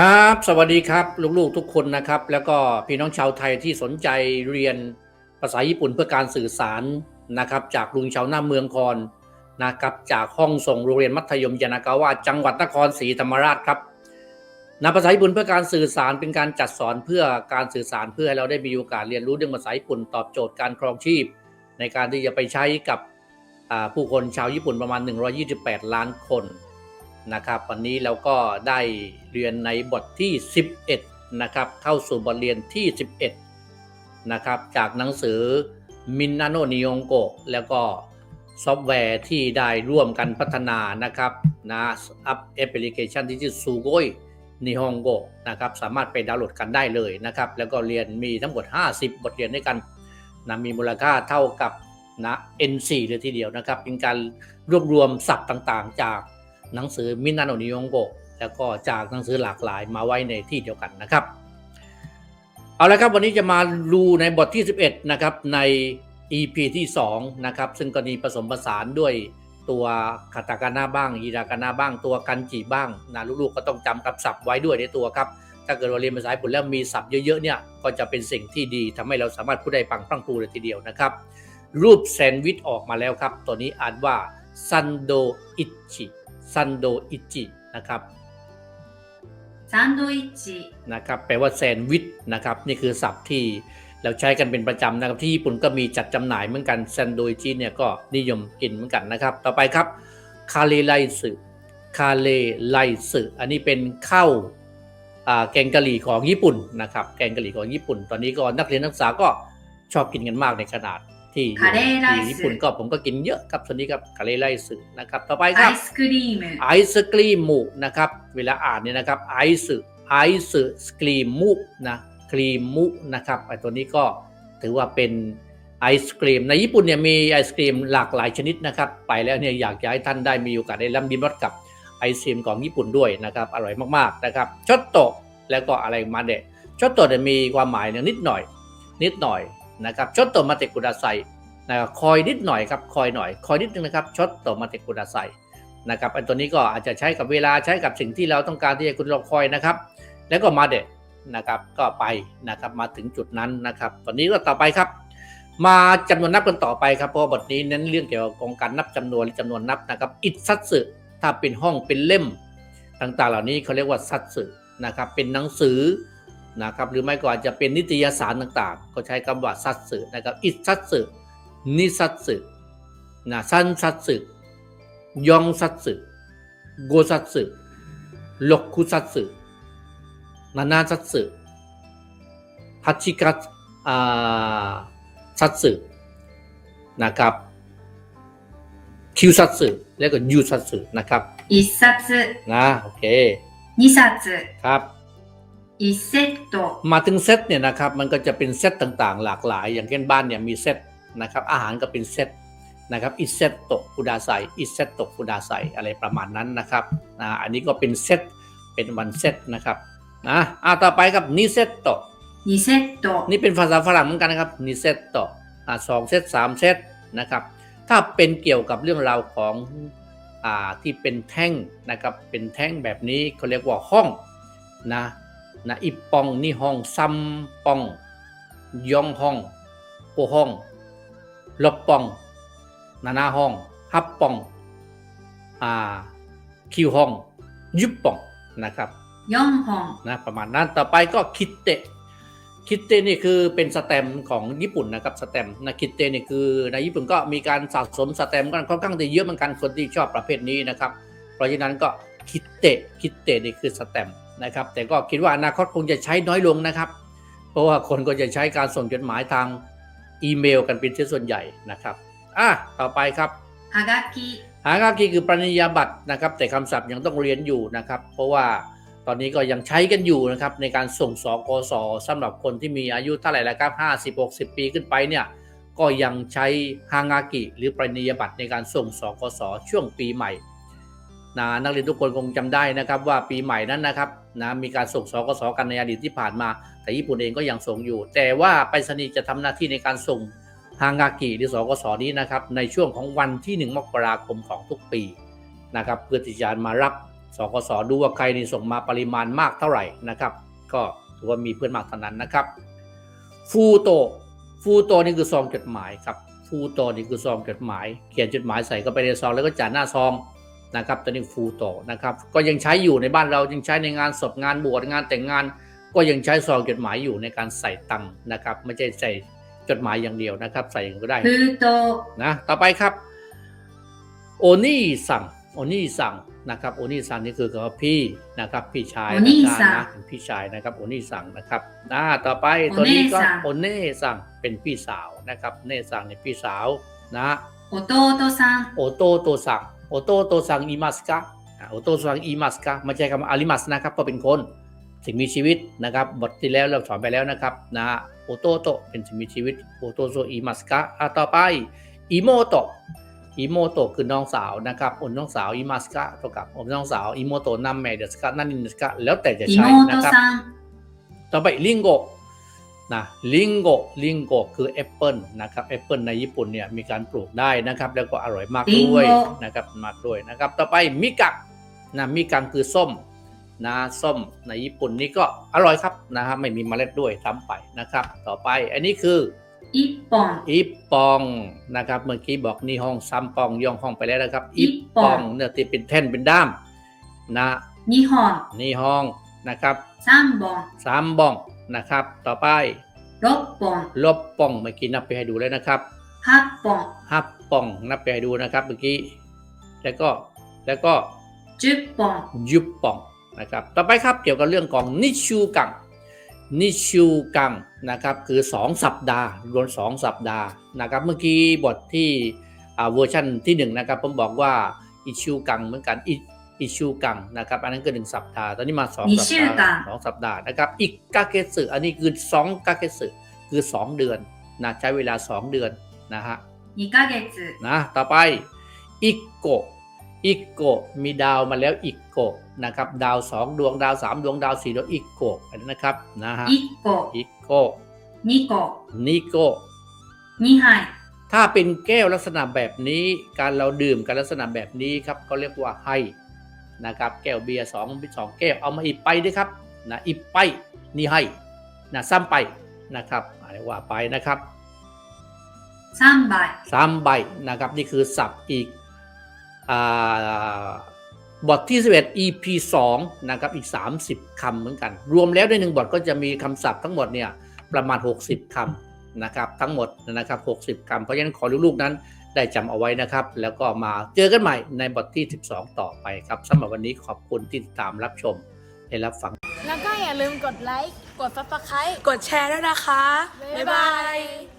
ครับ สวัสดีครับลูกๆทุกคนนะครับ แล้วก็พี่น้องชาวไทยที่สนใจเรียนภาษาญี่ปุ่นเพื่อการสื่อสารนะครับ จากลุงชาวหน้าเมืองคอนนะครับ จากห้องส่งโรงเรียนมัธยมยานากาวะจังหวัดนครศรีธรรมราชครับนะภาษาญี่ปุ่นเพื่อการสื่อสารเป็นการจัดสอนเพื่อการสื่อสารเพื่อให้เราได้มีโอกาสเรียนรู้เรื่องภาษาญี่ปุ่นตอบโจทย์การครองชีพ ในการที่จะไปใช้กับผู้คนชาวญี่ปุ่นประมาณ 128 ล้านคน นะครับ วันนี้เราก็ได้เรียนในบทที่ 11 นะครับ เข้าสู่บทเรียนที่ 11 นะครับ จากหนังสือมินนาโนนิยงโกแล้วก็ซอฟต์แวร์ที่ได้ร่วมกันพัฒนานะครับนะอัพแอปพลิเคชันที่ชื่อซูโกยนิฮงโกนะครับ สามารถไปดาวน์โหลดกันได้เลยนะครับ แล้วก็เรียนมีทั้งหมด 50 บทเรียนด้วยกันนะมีมูลค่าเท่ากับนะ N4 เลยทีเดียวนะครับ เป็นการรวบรวมศัพท์ต่างๆ จาก หนังสือมินาโนนิยงโกแล้วก็จากหนังสือหลากหลายมาไว้ในที่เดียวกันนะครับ เอาละครับวันนี้จะมาดูในบทที่ 11 นะครับ ใน EP ที่ 2 นะครับ ซึ่งก็มีผสมผสานด้วยตัวคาตากานาบ้างฮิรากานาบ้าง ตัวกันจิบ้างนะลูกๆก็ต้องจำกับศัพท์ไว้ด้วยในตัวครับ ถ้าเกิดเราเรียนภาษาญี่ปุ่นแล้วมีศัพท์เยอะๆเนี่ยก็จะเป็นสิ่งที่ดีทำให้เราสามารถพูดได้ปังพรังพรูเลยทีเดียวนะครับ รูปแซนด์วิชออกมาแล้วครับ ตัวนี้อ่านว่าซันโดอิจิ ซันโดอิจินะครับซันโดอิจินะครับแปลว่าแซนด์วิชนะครับนี่คือศัพท์ที่เราใช้กันเป็นประจำนะครับที่ญี่ปุ่นก็มีจัดจำหน่ายเหมือนกันแซนด์วิชเนี่ยก็นิยมกินเหมือนกันนะครับ ต่อไปครับคาเลไลสึคาเลไลสึอันนี้เป็นข้าวแกงกะหรี่ของญี่ปุ่นนะครับแกงกะหรี่ของญี่ปุ่น ตอนนี้ก็นักเรียนนักศึกษาก็ชอบกินกันมากในขนาด ที่อยู่ญี่ปุ่นก็ผมก็กินเยอะครับส่วนนี้ครับกะเล่ไลสึนะครับ ต่อไปครับไอศครีมไอศครีมมุกนะครับ เวลาอ่านเนี่ยนะครับไอซ์ไอซ์ครีมมุกนะครีมมุกนะครับไอตัวนี้ก็ถือว่าเป็นไอศครีมในญี่ปุ่นเนี่ยมีไอศครีมหลากหลายชนิดนะครับ ไปแล้วเนี่ยอยากจะให้ท่านได้มีโอกาสได้รับบินรถกับไอศครีมของญี่ปุ่นด้วยนะครับอร่อยมากๆนะครับช็อตโตแล้วก็อะไรมาเด็ช็อตโตเมีความหมายนิดหน่อย นิดหน่อย นะครับชอตโตะมาเตกุดาไซนะครับคอยนิดหน่อยครับคอยหน่อยคอยนิดนึงนะครับชอตโตะมาเตกุดาไซนะครับอันตัวนี้ก็อาจจะใช้กับเวลาใช้กับสิ่งที่เราต้องการที่จะคุณรอคอยนะครับ แล้วก็มาเด็ดนะครับก็ไปนะครับมาถึงจุดนั้นนะครับตอนนี้ก็ต่อไปครับ มาจำนวนนับกันต่อไปครับเพราะบทนี้เน้นเรื่องเกี่ยวกับการนับจำนวนจำนวนนับนะครับ อิซัตสึถ้าเป็นห้องเป็นเล่ม ต่างๆ เหล่านี้เขาเรียกว่าซัตสึนะครับเป็นหนังสือ นะครับหรือไม่ก็อาจจะเป็นนิตยสารต่างๆ ก็ใช้คำว่าซัตสึนะครับอิซัตสึนิซัตสึนะซันซัตสึยองซัตสึโกซัตสึลกคุซัตสึนานาซัตสึพัชิกัสซัตสึนะครับคิวซัตสึแล้วก็ยูซัตสึนะครับอิซัตสึนะโอเคนิซัตสึครับ อีเซตโตมาถึงเซตเนี่ยนะครับมันก็จะเป็นเซตต่างๆ หลากหลาย อย่างเช่นบ้านเนี่ยมีเซตนะครับอาหารก็เป็นเซตนะครับอิเซตโตคุดาไซอิเซตโตคุดาไซอะไรประมาณนั้นนะครับนะอันนี้ก็เป็นเซตเป็นวันเซตนะครับนะอ่าต่อไปกับนิเซตโตนิเซตโตนี่เป็นภาษาฝรั่งเหมือนกันนะครับนิเซตโตอ่าสองเซตสามเซตนะครับถ้าเป็นเกี่ยวกับเรื่องราวของอ่าที่เป็นแท่งนะครับเป็นแท่งแบบนี้เขาเรียกว่าห้องนะ นะอีปองนี่ห้องซัมปอง ยองห้องโปห้องลบปอง นานาห้องฮับปองอ่าคิวห้อง ยุบปองนะครับ四本、นะประมาณนั้นต่อไปก็คิเตะคิเตะนี่คือเป็นสแตมป์ของญี่ปุ่นนะครับสแตมป์นะคิเตะนี่คือในญี่ปุ่นก็มีการสะสมสแตมป์กันค่อนข้างจะเยอะเหมือนกันคนที่ชอบประเภทนี้นะครับ เพราะฉะนั้นก็คิเตะคิเตะนี่คือสแตมป์ นะครับ แต่ก็คิดว่าอนาคตคงจะใช้น้อยลงนะครับ เพราะว่าคนก็จะใช้การส่งจดหมายทางอีเมลกันเป็นส่วนใหญ่นะครับอะต่อไปครับฮากากิฮากากิคือปริญญาบัตรนะครับ แต่คำศัพท์ยังต้องเรียนอยู่นะครับ เพราะว่าตอนนี้ก็ยังใช้กันอยู่นะครับ ในการส่งสกสสำหรับคนที่มีอายุเท่าไหร่แล้วครับห้าสิบหกสิบปีขึ้นไปเนี่ยก็ยังใช้ฮางากิหรือปริญญาบัตรในการส่งสกสช่วงปีใหม่นะนักเรียนทุกคนคงจำได้นะครับว่าปีใหม่นั้นนะครับ นะมีการส่งสกสกันในอดีตที่ผ่านมา แต่ญี่ปุ่นเองก็ยังส่งอยู่ แต่ว่าไปรษณีย์จะทำหน้าที่ในการส่งฮางากิหรือสกสนี้นะครับในช่วงของวันที่ 1 มกราคมของทุกปีนะครับเพื่อที่จะมารับสกสดูว่าใครนี่ส่งมาปริมาณมากเท่าไหร่นะครับ ก็ถือว่ามีเพื่อนมากเท่านั้นนะครับ ฟูโตฟูโตนี่คือซองจดหมายครับฟูโตนี่คือซองจดหมาย เขียนจดหมายใส่เข้าไปในซองแล้วก็จ่าหน้าซอง นะครับตอนนี้ฟูโตนะครับ ก็ยังใช้อยู่ในบ้านเรายังใช้ในงานศพงานบวชงานแต่งงาน ก็ยังใช้ซองจดหมายอยู่ในการใส่ตังค์นะครับ ไม่ใช่ใส่จดหมายอย่างเดียวนะครับ ใส่ย่งก็ได้ครูตนะต่อไปครับโอนี่สั่งโอนี่สั่งนะครับโอนี่สั่งนี่คือคำพี่นะครับ พี่ชายนะครับพี่ชายนะครับโอนี่สั่งนะครับน้าต่อไปตัวนี้ก็โอเน่สั่งเป็นพี่สาวนะครับเน่สั่งเนี่ยพี่สาวนะโอโตโตสั่งโอโตโตสั่ง โอโตโตซังอิมัสกาโอโตซังอิมัสกาไม่ใช่คำอาลิมัสนะครับก็เป็นคนสิ่งมีชีวิตนะครับบทที่แล้วเราสอนไปแล้วนะครับนะโอโตโตเป็นสิ่งมีชีวิตโอโตโซอิมัสกาต่อไปอิโมโตอิโมโตคือน้องสาวนะครับอนน้องสาวอิมัสกาเท่ากับอนน้องสาวอิโมโตนัมแมเดสกานันนินสกาแล้วแต่จะใช้นะครับต่อไปลิงโก นะลิงโกลิงโกคือแอปเปิลนะครับแอปเปิลในญี่ปุ่นเนี่ยมีการปลูกได้นะครับ แล้วก็อร่อยมากด้วยนะครับมากด้วยนะครับ ต่อไปมิกังนะมิกังคือส้มนะส้มในญี่ปุ่นนี่ก็อร่อยครับนะฮะไม่มีมเมล็ดด้วยซ้ำไปนะครับ ต่อไปอันนี้คืออิปองอิปองนะครับเมื่อกี้บอกนี่ห้องซัมปองย่องห้องไปแล้วนะครับอิปองเนี่ยที่เป็นแท่นเป็นด้ามนะนี่ห้องนี่ห้องนะครับซัมบองสามบอง นะครับ ต่อไปลบปองลบปองเมื่อกี้นับไปให้ดูแล้วนะครับฮับปองฮับปองนับไปให้ดูนะครับเมื่อกี้ แล้วก็แล้วก็จุบปองยุบปองนะครับ ต่อไปครับเกี่ยวกับเรื่องของนิชูกังนิชูกังนะครับคือ 2 สัปดาห์รวม2สัปดาห์นะครับ เมื่อกี้บทที่เวอร์ชันที่1นะครับผมบอกว่าอิชูกังเหมือนกันอิ อิชูกังนะครับ อันนั้นคือหนึ่งสัปดาห์ ตอนนี้มาสองสัปดาห์สองสัปดาห์นะครับ อีกกาเกสึอันนี้คือสองกาเกสึคือสองเดือนนะใช้เวลาสองเดือนนะฮะอีกาเกสึนะต่อไปอิโกอิโกมีดาวมาแล้วอิโกนะครับดาวสองดวงดาวสามดวงดาวสี่ดวงอิโกอันนั้นะครับนะฮะอิโกอิโกนิโกนิโกนิไฮถ้าเป็นแก้วลักษณะแบบนี้ การเราดื่มกันลักษณะแบบนี้ครับก็เรียกว่าไฮ นะครับแก้วเบียร์สองสองแก้วเอามาอีกไปด้วยครับนะอีกไปนี่ให้นะซ้ำไปนะครับอะไรว่าไปนะครับ三杯สามใบนะครับนี่คือศัพท์อีกอาบทที่ 11 EP 2นะครับอีก 30คำเหมือนกัน รวมแล้วในหนึ่งบทก็จะมีคำศัพท์ทั้งหมดเนี่ยประมาณ 60คำนะครับทั้งหมดนะครับ 60คำเพราะฉะนั้นขอลูกๆนั้น ได้จำเอาไว้นะครับ แล้วก็มาเจอกันใหม่ในบทที่ 12 ต่อไปครับสำหรับวันนี้ขอบคุณที่ติดตามรับชมและรับฟัง แล้วก็อย่าลืมกดไลค์ กด subscribe กดแชร์ด้วยนะคะ บ๊ายบาย